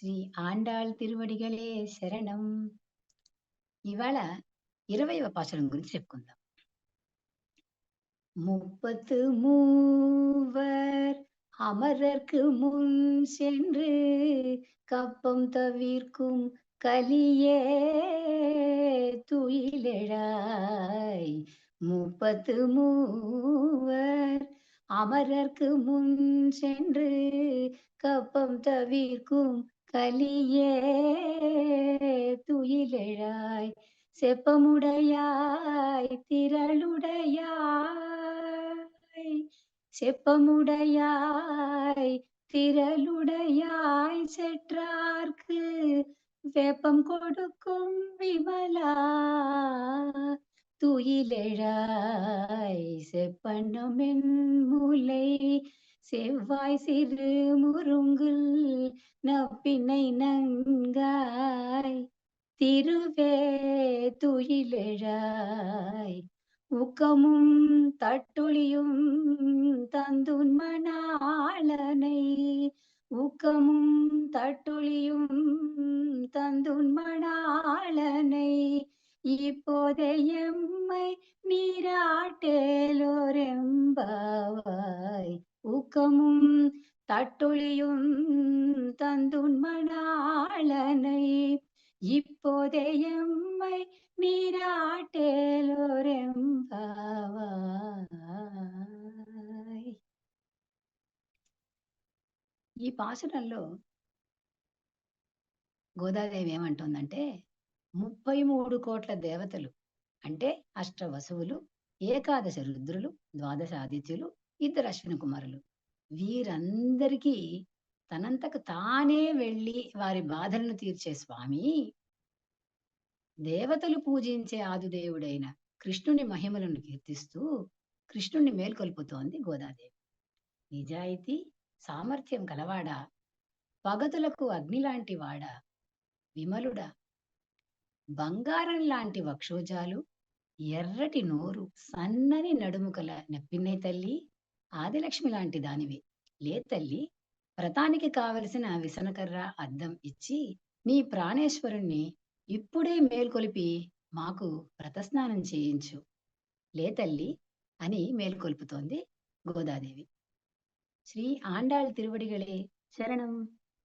శ్రీ ఆండాళ్ తిరువడిగలే శరణం ఇవాళ ఇరవైవ పాశురం గురించి చెప్పుకుందాం முப்பத்து மூவர் அமரர்க்கு முன் சென்று கப்பம் தவிர்க்கும் கலியே துயிலெழாய் முப்பத்து மூவர் அமரர்க்கு முன் சென்று கப்பம் தவிர்க்கும் கலியே துயிலெழாய் செப்பமுடையாய் திரளுடையாய் செப்பமுடையாய் திரளுடையாய் செற்றார்க்கு வெப்பம் கொடுக்கும் விமலா துயிலெழாய் செப்பனமென் மூலை செவ்வாய் சிறு முருங்குல் நப்பினை நங்காய். திருவே துயிலெழாய். உக்கமும் தட்டுளியும் தந்துன் மணாளனை. ஊக்கமும் தட்டுளியும் தந்துன் மணாளனை. இப்போதே எம்மை நீரா தட்டொழியும் தந்துன் மணாளனை இப்போதே எம்மை నీరాటేలోరెంబావాయ్ ఈ పాసురంలో గోదాదేవి ఏమంటుందంటే ముప్పై మూడు కోట్ల దేవతలు అంటే అష్టవసువులు ఏకాదశ రుద్రులు ద్వాదశ ఆదిత్యులు ఇద్దరు అశ్విని కుమారులు వీరందరికీ తనంతకు తానే వెళ్ళి వారి బాధలను తీర్చే స్వామి దేవతలు పూజించే ఆదుదేవుడైన కృష్ణుని మహిమలను కీర్తిస్తూ కృష్ణుణ్ణి మేల్కొల్పుతోంది గోదాదేవి. నిజాయితీ సామర్థ్యం కలవాడా పగతులకు అగ్ని లాంటి వాడా విమలుడా బంగారం లాంటి వక్షోజాలు ఎర్రటి నోరు సన్నని నడుముకల నెప్పిన్నై తల్లి ఆదిలక్ష్మి లాంటి దానివి. లే తల్లి వ్రతానికి కావలసిన విసనకర్ర అద్దం ఇచ్చి నీ ప్రాణేశ్వరుణ్ణి ఇప్పుడే మేల్కొలిపి మాకు వ్రతస్నానం చేయించు. లే తల్లి అని మేల్కొల్పుతోంది గోదాదేవి. శ్రీ ఆండాళ్ తిరువడిగళే శరణం.